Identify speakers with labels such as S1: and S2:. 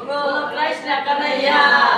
S1: Mga flash na kanayan.